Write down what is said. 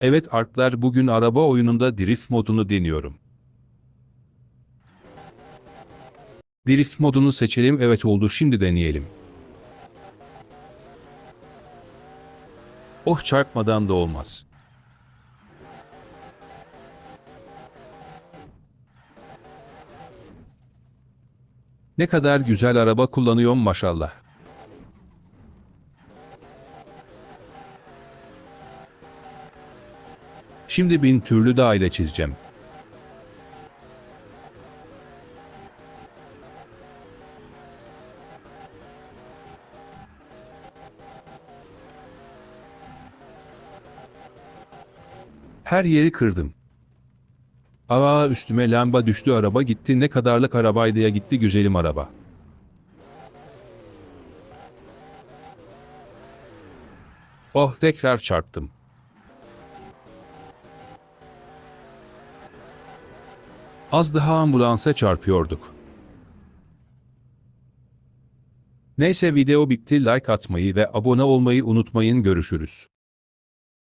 Evet Arklar bugün araba oyununda drift modunu deniyorum. Drift modunu seçelim evet oldu şimdi deneyelim. Oh çarpmadan da olmaz. Ne kadar güzel araba kullanıyorum maşallah. Şimdi bin türlü daire çizeceğim. Her yeri kırdım. Aa üstüme lamba düştü araba gitti ne kadarlık arabaydı ya gitti güzelim araba. Oh tekrar çarptım. Az daha ambulansa çarpıyorduk. Neyse video bitti like atmayı ve abone olmayı unutmayın görüşürüz.